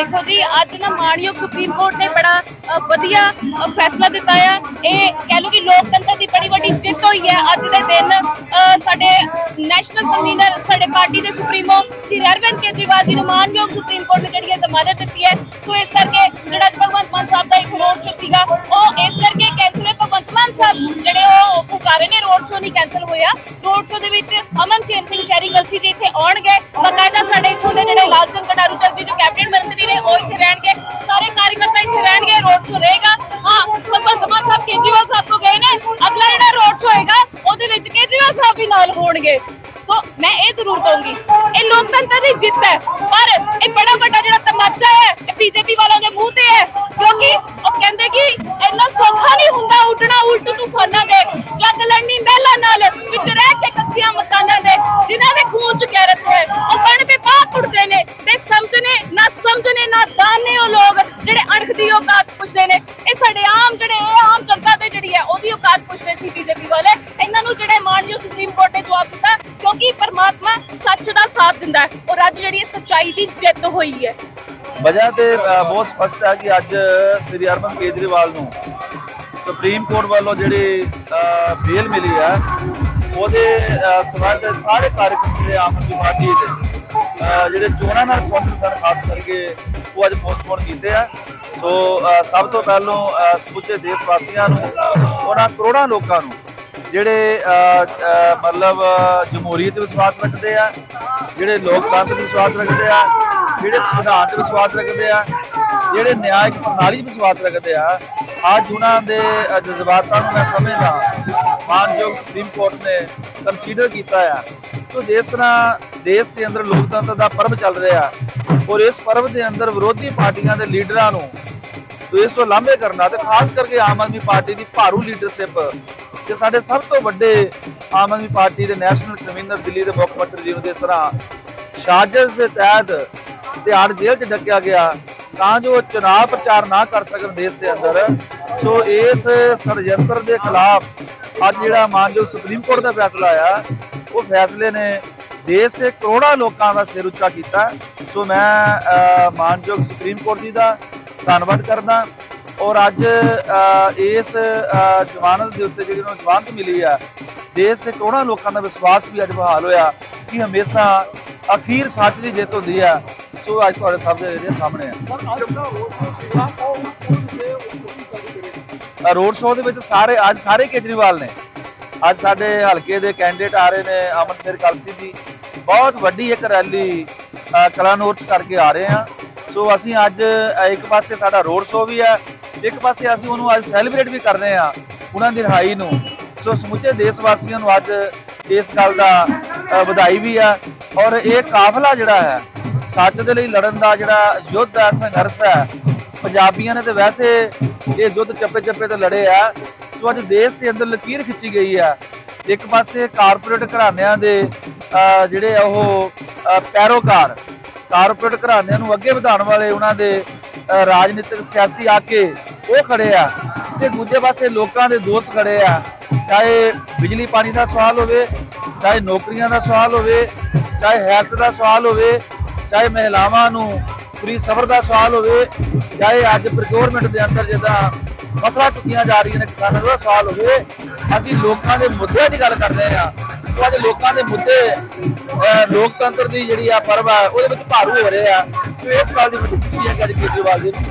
ਦੇਖੋ ਜੀ, ਅੱਜ ਨਾ ਮਾਣਯੋਗ ਸੁਪਰੀਮ ਕੋਰਟ ਨੇ ਬੜਾ ਵਧੀਆ ਫੈਸਲਾ ਦਿੱਤਾ ਆ। ਇਹ ਕਹਿ ਲਓ ਕਿ ਲੋਕਤੰਤਰ ਦੀ ਬੜੀ ਵੱਡੀ ਜਿੱਤ ਹੋਈ ਹੈ। ਅੱਜ ਦੇ ਦਿਨ ਸਾਡੇ ਨੈਸ਼ਨਲ ਕਨਵੀਨਰ, ਸਾਡੇ ਪਾਰਟੀ ਦੇ ਸੁਪਰੀਮੋ ਸ਼੍ਰੀ ਅਰਵਿੰਦ ਕੇਜਰੀਵਾਲ ਜੀ ਨੂੰ ਮਾਣਯੋਗ ਸੁਪਰੀਮ ਕੋਰਟ ਨੇ ਜਿਹੜੀ ਹੈ ਜ਼ਮਾਨਤ ਦਿੱਤੀ ਹੈ, ਸੋ ਇਸ ਕਰਕੇ ਜਿਹੜਾ ਭਗਵੰਤ ਮਾਨ ਸਾਹਿਬ ਦਾ ਇੱਕ ਰੋਡ ਸ਼ੋ ਸੀਗਾ, ਉਹ ਇਸ ਕਰਕੇ ਕੈਂਸਲ ਹੈ ਭਗਵੰਤ ਮਾਨ ਸਾਹਿਬ ਜਿਹੜੇ ਉਹ ਪੁਕਾਰੇ ਨੇ ਰੋਡ ਸ਼ੋ ਨਹੀਂ ਕੈਂਸਲ ਹੋਇਆ। ਰੋਡ ਸ਼ੋ ਦੇ ਵਿੱਚ ਅਮਨ ਚੇਨ ਸਿੰਘ ਚੈਰੀ ਕਲਸੀ ਜੀ ਇੱਥੇ ਆਉਣਗੇ। ਬਕਾਇਦਾ ਸ਼ੋ ਰਹੇਗਾ। ਹਾਂ ਭਗਵੰਤ ਮਾਨ ਸਾਹਿਬ ਕੇਜਰੀਵਾਲ ਸਾਹਿਬ ਤੋਂ ਗਏ ਨੇ। ਅਗਲਾ ਜਿਹੜਾ ਰੋਡ ਸ਼ੋ ਹੋਏਗਾ, ਉਹਦੇ ਵਿੱਚ ਕੇਜਰੀਵਾਲ ਸਾਹਿਬ ਵੀ ਨਾਲ ਹੋਣਗੇ। ਸੋ ਮੈਂ ਇਹ ਜ਼ਰੂਰ ਕਹੂੰਗੀ, ਇਹ ਲੋਕਤੰਤਰ ਦੀ ਜਿੱਤ ਹੈ। ਪਰ ਇਹ ਬੜਾ ਔਕਾਤ ਪੁੱਛਦੇ ਨੇ। ਇਹ ਸਾਡੇ ਆਮ ਜਿਹੜੇ ਆਮ ਜਨਤਾ ਤੇ ਜਿਹੜੀ ਹੈ ਉਹਦੀ ਔਕਾਤ ਪੁੱਛਦੇ ਸੀ ਬੀਜੇਪੀ ਵਾਲੇ। ਇਹਨਾਂ ਨੂੰ ਜਿਹੜੇ ਮਾਨਯੋਗ ਸੁਪਰੀਮ ਕੋਰਟ ਨੇ ਜਵਾਬ ਦਿੱਤਾ ਕਿਉਂਕਿ ਪਰਮਾਤਮਾ ਸੱਚ ਦਾ ਸਾਥ ਦਿੰਦਾ ਹੈ। ਔਰ ਅੱਜ ਜਿਹੜੀ ਸੱਚਾਈ ਦੀ ਜਿੱਤ ਹੋਈ ਹੈ। ਵਜ੍ਹਾ ਤੇ ਬਹੁਤ ਸਪਸ਼ਟ ਹੈ ਕਿ ਅੱਜ ਸ੍ਰੀ ਅਰਵਿੰਦ ਕੇਜਰੀਵਾਲ ਨੂੰ ਸੁਪਰੀਮ ਕੋਰਟ ਵੱਲੋਂ ਜਿਹੜੀ ਬੇਲ ਮਿਲੀ ਹੈ ਉਹਦੇ ਅ, ਸੰਬੰਧ ਸਾਰੇ ਕਾਰਜਕਰਤਾ ਜਿਹੜੇ ਆਮ ਆਦਮੀ ਪਾਰਟੀ ਦੇ। ਜਿਹੜੇ ਚੋਣਾਂ ਨਾਲ ਸੰਬੰਧਿਤ ਸਨ, ਖਾਸ ਕਰਕੇ ਉਹ ਅੱਜ ਪੋਸਟਪੋਨ ਕੀਤੇ ਆ। ਸੋ ਸਭ ਤੋਂ ਪਹਿਲਾਂ ਸਮੁੱਚੇ ਦੇਸ਼ ਵਾਸੀਆਂ ਨੂੰ, ਉਹਨਾਂ ਕਰੋੜਾਂ ਲੋਕਾਂ ਨੂੰ, ਜਿਹੜੇ ਮਤਲਬ, ਜਮਹੂਰੀਅਤ ਵਿਸ਼ਵਾਸ ਰੱਖਦੇ ਆ, ਜਿਹੜੇ ਲੋਕਤੰਤਰ ਵਿਸ਼ਵਾਸ ਰੱਖਦੇ ਆ, ਜਿਹੜੇ ਸੰਵਿਧਾਨ 'ਚ ਵਿਸ਼ਵਾਸ ਰੱਖਦੇ ਆ, ਜਿਹੜੇ ਨਿਆਇਕ ਪ੍ਰਣਾਲੀ 'ਚ ਵਿਸ਼ਵਾਸ ਰੱਖਦੇ ਆ, ਅੱਜ ਉਹਨਾਂ ਦੇ ਜਜ਼ਬਾਤਾਂ ਨੂੰ ਮੈਂ ਸਮਝਦਾ ਮਾਨਯੋਗ ਸੁਪਰੀਮ ਕੋਰਟ ਨੇ ਕੰਸੀਡਰ ਕੀਤਾ ਆ। ਸੋ ਜਿਸ ਤਰ੍ਹਾਂ ਦੇਸ਼ ਦੇ ਅੰਦਰ ਲੋਕਤੰਤਰ ਦਾ ਪਰਵ ਚੱਲ ਰਿਹਾ ਔਰ ਇਸ ਪਰਵ ਦੇ ਅੰਦਰ ਵਿਰੋਧੀ ਪਾਰਟੀਆਂ ਦੇ ਲੀਡਰਾਂ ਨੂੰ ਤੋ ਇਸ ਤੋਂ ਲਾਂਭੇ ਕਰਨਾ ਤੇ ਖਾਸ ਕਰਕੇ ਆਮ ਆਦਮੀ ਪਾਰਟੀ ਦੀ ਭਾਰੂ ਲੀਡਰਸ਼ਿਪ ਤੇ ਸਾਡੇ ਸਭ ਤੋਂ ਵੱਡੇ ਆਮ ਆਦਮੀ ਪਾਰਟੀ ਦੇ ਨੈਸ਼ਨਲ ਕਨਵੀਨਰ ਦਿੱਲੀ ਦੇ ਮੁੱਖ ਮੰਤਰੀ ਜੀ ਨੂੰ ਜਿਸ ਤਰ੍ਹਾਂ ਸਾਜ਼ਿਸ਼ ਦੇ ਤਹਿਤ ਧਿਆਨ ਜੇਲ੍ਹ 'ਚ ਡੱਕਿਆ ਗਿਆ ਤਾਂ ਜੋ ਉਹ ਪ੍ਰਚਾਰ ਨਾ ਕਰ ਸਕਣ ਦੇਸ਼ ਦੇ ਅੰਦਰ ਸੋ ਇਸ ષਡਯੰਤਰ ਦੇ ਖਿਲਾਫ ਅੱਜ ਜਿਹੜਾ ਮਾਨਯੋਗ ਸੁਪਰੀਮ ਕੋਰਟ ਦਾ ਫੈਸਲਾ ਆਇਆ ਉਹ ਫੈਸਲੇ ਨੇ ਦੇਸ਼ ਦੇ ਕਰੋੜਾਂ ਲੋਕਾਂ ਦਾ ਸਿਰ ਉੱਚਾ ਕੀਤਾ। ਸੋ ਮੈਂ ਮਾਨਯੋਗ ਸੁਪਰੀਮ ਕੋਰਟ ਜੀ ਦਾ ਧੰਨਵਾਦ ਕਰਦਾ। ਔਰ ਅੱਜ ਇਸ ਅਹ, ਜ਼ਮਾਨਤ ਦੇ ਉੱਤੇ ਜਿਹੜੀ ਨੂੰ ਜ਼ਮਾਨਤ ਮਿਲੀ ਆ ਦੇਸ਼ ਦੇ ਕਰੋੜਾਂ ਲੋਕਾਂ ਦਾ ਵਿਸ਼ਵਾਸ ਵੀ ਅੱਜ ਬਹਾਲ ਹੋਇਆ ਕਿ ਹਮੇਸ਼ਾ ਅਖੀਰ ਸੱਚ ਦੀ ਜਿੱਤ ਹੁੰਦੀ ਆ। ਸੋ ਅੱਜ ਤੁਹਾਡੇ ਸਭ ਦੇ ਜਿਹੜੇ ਸਾਹਮਣੇ ਆ। ਰੋਡ ਸ਼ੋਅ ਦੇ ਵਿੱਚ ਸਾਰੇ ਅੱਜ ਸਾਰੇ ਕੇਜਰੀਵਾਲ ਨੇ। ਅੱਜ ਸਾਡੇ ਹਲਕੇ ਦੇ ਕੈਂਡੀਡੇਟ ਆ ਰਹੇ ਨੇ ਅਮਨ ਸਿਰ ਕਲਸੀ ਜੀ। ਬਹੁਤ ਵੱਡੀ ਇੱਕ ਰੈਲੀ ਅ, ਕਲਾਨੌਰ ਚ ਕਰਕੇ ਆ ਰਹੇ ਆ ਸੋ ਅਸੀਂ ਅੱਜ ਇੱਕ ਪਾਸੇ ਸਾਡਾ ਰੋਡ ਸ਼ੋਅ ਵੀ ਹੈ ਇੱਕ ਪਾਸੇ ਅਸੀਂ ਉਹਨੂੰ ਅੱਜ ਸੈਲੀਬ੍ਰੇਟ ਵੀ ਕਰ ਰਹੇ ਆ ਉਹਨਾਂ ਦੀ ਰਿਹਾਈ ਨੂੰ। ਸੋ ਸਮੁੱਚੇ ਦੇਸ਼ ਵਾਸੀਆਂ ਨੂੰ ਅੱਜ ਇਸ ਗੱਲ ਦਾ ਵਧਾਈ ਵੀ ਆ ਔਰ ਇਹ ਕਾਫਲਾ ਜਿਹੜਾ ਹੈ ਸੱਚ ਦੇ ਲਈ ਲੜਨ ਦਾ ਜਿਹੜਾ ਯੁੱਧ ਹੈ ਸੰਘਰਸ਼ ਹੈ ਪੰਜਾਬੀਆਂ ਨੇ ਤੇ ਵੈਸੇ ਇਹ ਯੁੱਧ ਚੱਪੇ ਚੱਪੇ ਤੇ ਲੜੇ ਆ। ਸੋ ਅੱਜ ਦੇਸ਼ ਦੇ ਅੰਦਰ ਲਕੀਰ ਖਿੱਚੀ ਗਈ ਆ। ਇੱਕ ਪਾਸੇ ਕਾਰਪੋਰੇਟ ਘਰਾਣਿਆਂ ਦੇ ਜਿਹੜੇ ਆ ਉਹ ਪੈਰੋਕਾਰ। ਕਾਰਪੋਰੇਟ ਘਰਾਣਿਆਂ ਨੂੰ ਅੱਗੇ ਵਧਾਉਣ ਵਾਲੇ ਉਹਨਾਂ ਦੇ ਰਾਜਨੀਤਿਕ ਸਿਆਸੀ ਆਕੇ ਉਹ ਖੜੇ ਆ ਤੇ ਦੂਜੇ ਪਾਸੇ ਲੋਕਾਂ ਦੇ ਦੋਸਤ ਖੜੇ ਆ। ਚਾਹੇ ਬਿਜਲੀ ਪਾਣੀ ਦਾ ਸਵਾਲ ਹੋਵੇ, ਚਾਹੇ ਨੌਕਰੀਆਂ ਦਾ ਸਵਾਲ ਹੋਵੇ, ਚਾਹੇ ਹੈਲਥ ਦਾ ਸਵਾਲ ਹੋਵੇ, ਚਾਹੇ ਮਹਿਲਾਵਾਂ ਨੂੰ ਫ੍ਰੀ ਸਫਰ ਦਾ ਸਵਾਲ ਹੋਵੇ, ਚਾਹੇ ਅੱਜ ਪ੍ਰੋਕਿਉਰਮੈਂਟ ਦੇ ਅੰਦਰ ਜਿੱਦਾਂ ਮਸਲਾ ਚੁੱਕੀਆਂ ਜਾ ਰਹੀਆਂ ਨੇ ਕਿਸਾਨਾਂ ਦਾ ਸਵਾਲ ਹੋਵੇ, ਅਸੀਂ ਲੋਕਾਂ ਦੇ ਮੁੱਦਿਆਂ ਦੀ ਗੱਲ ਕਰ ਰਹੇ ਹਾਂ। ਸੋ ਅੱਜ ਲੋਕਾਂ ਦੇ ਮੁੱਦੇ ਲੋਕਤੰਤਰ ਦੀ ਜਿਹੜੀ ਆ ਪਰਵਾ ਉਹਦੇ ਵਿੱਚ ਭਾਰੂ ਹੋ ਰਹੇ ਆ। ਸੋ ਇਸ ਗੱਲ ਦੀ ਬੜੀ ਖੁਸ਼ੀ ਹੈ ਕਿ ਅੱਜ ਕੇਜਰੀਵਾਲ ਜੀ ਨੂੰ